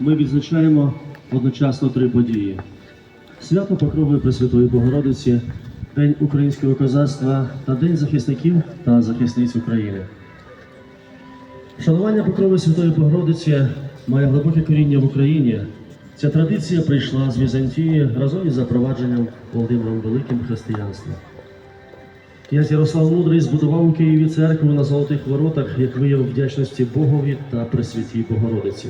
Ми відзначаємо одночасно три події: свято Покрови Пресвятої Богородиці, День українського козацтва та День захисників та захисниць України. Шанування Покрови Святої Богородиці має глибоке коріння в Україні. Ця традиція прийшла з Візантії разом із запровадженням Володимиром Великим християнства. Князь Ярослав Мудрий збудував у Києві церкву на Золотих Воротах як вияв вдячності Богові та Пресвятій Богородиці.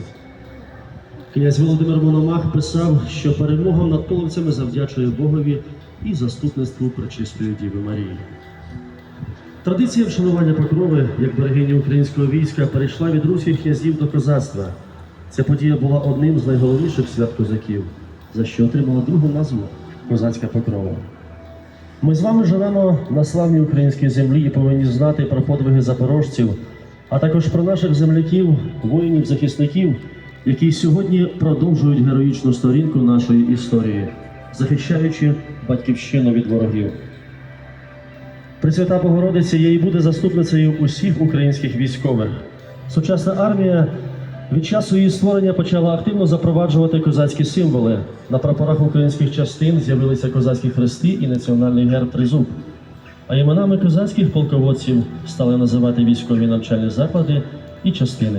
Князь Володимир Мономах писав, що перемогам над половцями завдячує Богові і заступництву Пречистої Діви Марії. Традиція вшанування покрови як берегині українського війська перейшла від руських князів до козацтва. Ця подія була одним з найголовніших свят козаків, за що отримала другу назву Козацька покрова. Ми з вами живемо на славній українській землі і повинні знати про подвиги запорожців, а також про наших земляків, воїнів-захисників, які сьогодні продовжують героїчну сторінку нашої історії, захищаючи батьківщину від ворогів. Пресвята Богородиця і буде заступницею усіх українських військових. Сучасна армія від часу її створення почала активно запроваджувати козацькі символи. На прапорах українських частин з'явилися козацькі хрести і національний герб тризуб. А іменами козацьких полководців стали називати військові навчальні заклади і частини.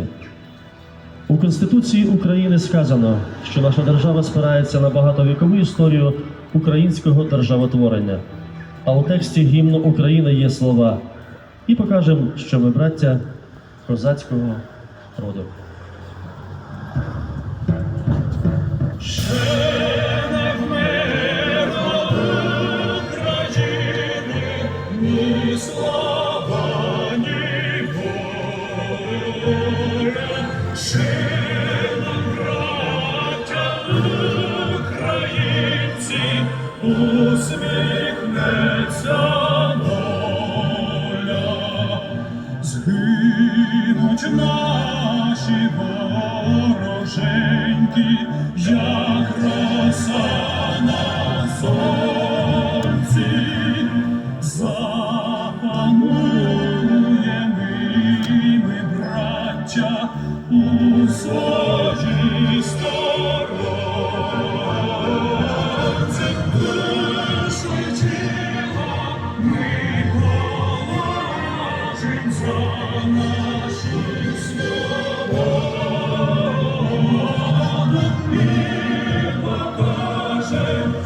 У Конституції України сказано, що наша держава спирається на багатовікову історію українського державотворення. А у тексті гімну України є слова. І покажемо, що ми браття козацького роду. Слава, ні воля, нам, браття українці, усміхнеться доля. Згинуть наші вороженьки, як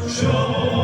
Şah